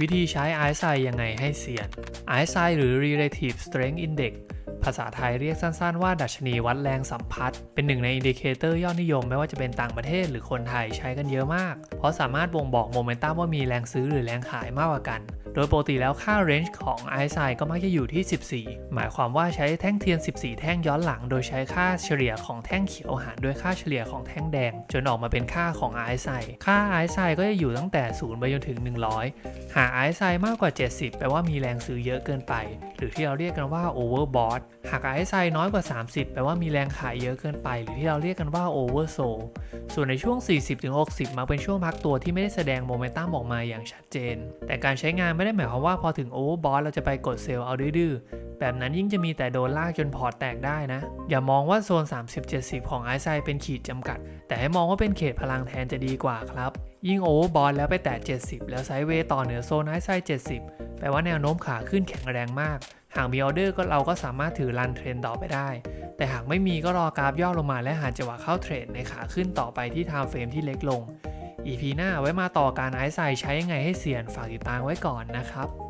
วิธีใช้ RSI ยังไงให้เสียน RSI หรือ Relative Strength Index ภาษาไทยเรียกสั้นๆว่าดัชนีวัดแรงสัมพัทธ์เป็นหนึ่งในอินดิเคเตอร์ยอดนิยมไม่ว่าจะเป็นต่างประเทศหรือคนไทยใช้กันเยอะมาก เพราะสามารถบ่งบอกโมเมนตัมว่ามีแรงซื้อหรือแรงขายมากกว่ากัน โดยปกติแล้วค่า range ของ RSI ก็มักจะอยู่ที่ 14 หมายความว่าใช้แท่งเทียน 14 แท่งย้อนหลัง โดยใช้ค่าเฉลี่ยของแท่งเขียวหารด้วยค่าเฉลี่ยของแท่งแดง จนออกมาเป็นค่าของ RSI ค่า RSI ก็จะอยู่ตั้งแต่0ไปจนถึง 100 หาก RSI มากกว่า 70 แปลว่ามีแรงซื้อเยอะเกินไป หรือที่เราเรียกกันว่าตหาก RSI น้อยกว่า 30 แปลว่ามีแรงขายเยอะเกินไป หรือที่เราเรียกกันว่า oversold ส่วนในช่วง 40-60มาเป็นช่วงพักตัวที่ไม่ได้แสดงโมเมนตัมออกมาอย่างชัดเจน แต่การใช้งานไม่ได้หมายความว่าพอถึง overbought เราจะไปกดเซลล์เอาดื้อแบบนั้นยิ่งจะมีแต่โดนลากจนพอร์ตแตกได้นะ อย่ามองว่าโซน 30-70 ของ RSI เป็นขีดจำกัด แต่ให้มองว่าเป็นเขตพลังแทนจะดีกว่าครับ ยิ่งโอเวอร์บอลแล้วไปแตะ70 แล้วไซด์เวย์ต่อเหนือโซนไอไซ70 ลว่าแนวโน้มขาขึ้นแข็งแรงมาก หากมีออเดอร์ก็เราก็สามารถถือรันเทรนต่อไปได้ แต่หากไม่มีก็รอกราฟย่อลงมาและหาจังหวะเข้าเทรดในขาขึ้นต่อไปที่ไทม์เฟรมที่เล็กลง EP หน้าไว้มาต่อการไอซ์ไซใช้ยังไงให้เสี่ยนฝากติดตามไว้ก่อนนะครับ